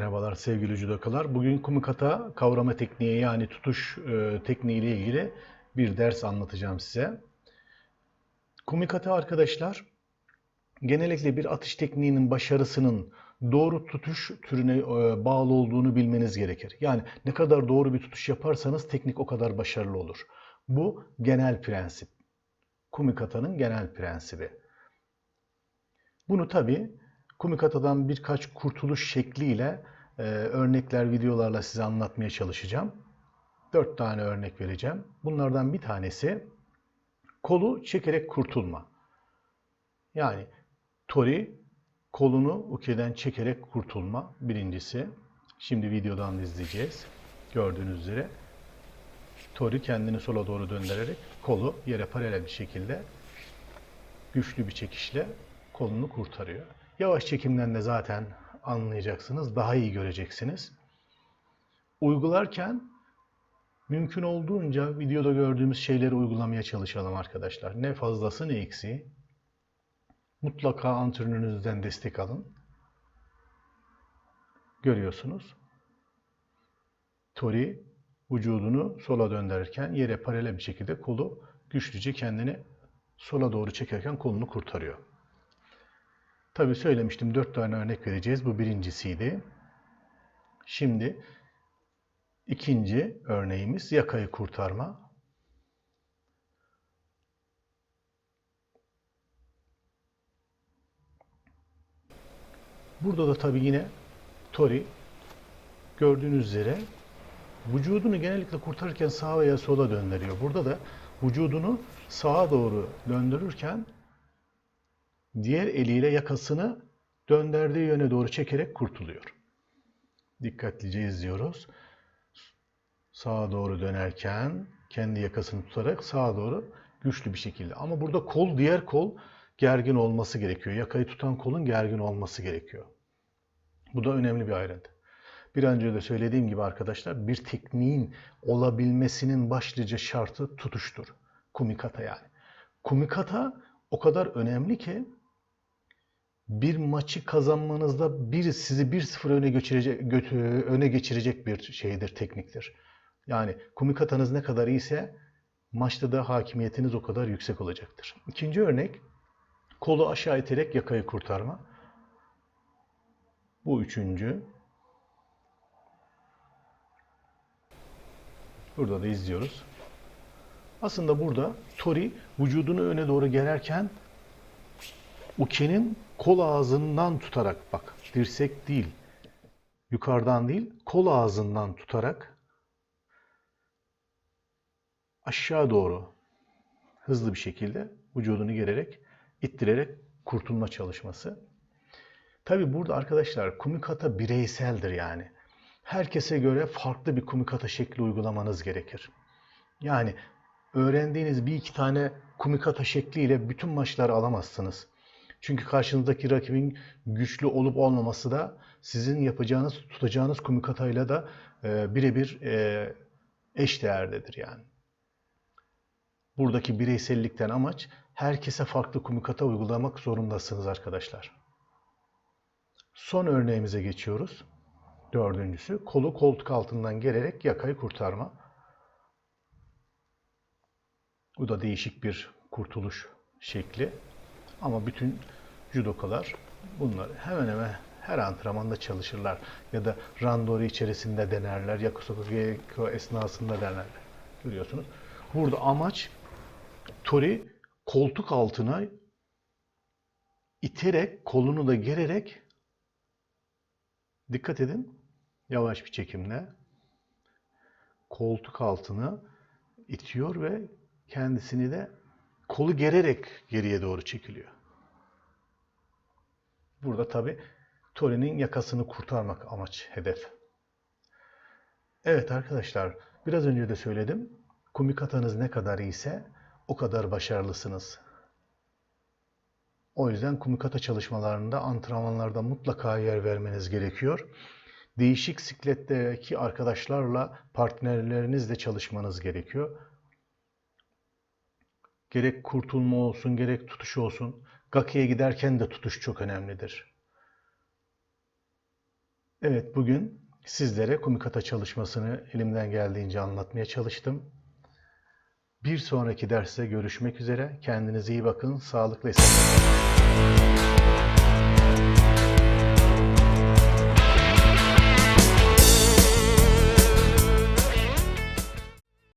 Merhabalar sevgili judokalar. Bugün kumikata kavrama tekniği yani tutuş e, tekniği ile ilgili bir ders anlatacağım size. Kumikata arkadaşlar genellikle bir atış tekniğinin başarısının doğru tutuş türüne e, bağlı olduğunu bilmeniz gerekir. Yani ne kadar doğru bir tutuş yaparsanız teknik o kadar başarılı olur. Bu genel prensip. Kumikata'nın genel prensibi. Bunu tabi Kumikata'dan birkaç kurtuluş şekliyle e, örnekler, videolarla size anlatmaya çalışacağım. Dört tane örnek vereceğim. Bunlardan bir tanesi kolu çekerek kurtulma. Yani tori kolunu ukeden çekerek kurtulma birincisi. Şimdi videodan izleyeceğiz. Gördüğünüz üzere tori kendini sola doğru döndürerek kolu yere paralel bir şekilde güçlü bir çekişle kolunu kurtarıyor. Yavaş çekimden de zaten anlayacaksınız, daha iyi göreceksiniz. Uygularken mümkün olduğunca videoda gördüğümüz şeyleri uygulamaya çalışalım arkadaşlar. Ne fazlası ne eksiği. Mutlaka antrenörünüzden destek alın. Görüyorsunuz. Tori vücudunu sola döndürürken yere paralel bir şekilde kolu güçlüce kendini sola doğru çekerken kolunu kurtarıyor. Tabi söylemiştim dört tane örnek vereceğiz. Bu birincisiydi. Şimdi ikinci örneğimiz yakayı kurtarma. Burada da tabi yine Tori gördüğünüz üzere vücudunu genellikle kurtarırken sağa veya sola döndürüyor. Burada da vücudunu sağa doğru döndürürken diğer eliyle yakasını döndürdüğü yöne doğru çekerek kurtuluyor. Dikkatlice izliyoruz. Sağa doğru dönerken kendi yakasını tutarak sağa doğru güçlü bir şekilde. Ama burada kol, diğer kol gergin olması gerekiyor. Yakayı tutan kolun gergin olması gerekiyor. Bu da önemli bir ayrıntı. Bir önce de söylediğim gibi arkadaşlar bir tekniğin olabilmesinin başlıca şartı tutuştur. Kumikata yani. Kumikata o kadar önemli ki bir maçı kazanmanızda bir sizi 1-0 öne geçirecek öne geçirecek bir şeydir, tekniktir. Yani kumikatanız ne kadar iyiyse maçta da hakimiyetiniz o kadar yüksek olacaktır. İkinci örnek kolu aşağı iterek yakayı kurtarma. Bu üçüncü. Burada da izliyoruz. Aslında burada Tori vücudunu öne doğru gererken Uke'nin kol ağzından tutarak bak dirsek değil yukarıdan değil kol ağzından tutarak aşağı doğru hızlı bir şekilde vücudunu gererek ittirerek kurtulma çalışması. Tabi burada arkadaşlar kumikata bireyseldir yani. Herkese göre farklı bir kumikata şekli uygulamanız gerekir. Yani öğrendiğiniz bir iki tane kumikata şekliyle bütün maçları alamazsınız. Çünkü karşınızdaki rakibin güçlü olup olmaması da sizin yapacağınız, tutacağınız kumikatayla da e, birebir e, eş değerdedir yani. Buradaki bireysellikten amaç herkese farklı kumikata uygulamak zorundasınız arkadaşlar. Son örneğimize geçiyoruz. Dördüncüsü kolu koltuk altından gelerek yakayı kurtarma. Bu da değişik bir kurtuluş şekli. Ama bütün judokalar bunları hemen hemen her antrenmanda çalışırlar. Ya da randori içerisinde denerler. Yakusoku esnasında denerler. Görüyorsunuz. Burada amaç Tori koltuk altına iterek, kolunu da gererek dikkat edin yavaş bir çekimle koltuk altını itiyor ve kendisini de kolu gererek geriye doğru çekiliyor. Burada tabi Tori'nin yakasını kurtarmak amaç, hedef. Evet arkadaşlar, biraz önce de söyledim. Kumikatanız ne kadar iyiyse o kadar başarılısınız. O yüzden kumikata çalışmalarında, antrenmanlarda mutlaka yer vermeniz gerekiyor. Değişik sikletteki arkadaşlarla, partnerlerinizle çalışmanız gerekiyor. Gerek kurtulma olsun, gerek tutuş olsun. Gaki'ye giderken de tutuş çok önemlidir. Evet, bugün sizlere Kumikata çalışmasını elimden geldiğince anlatmaya çalıştım. Bir sonraki derste görüşmek üzere. Kendinize iyi bakın. Sağlıklı esenlikler.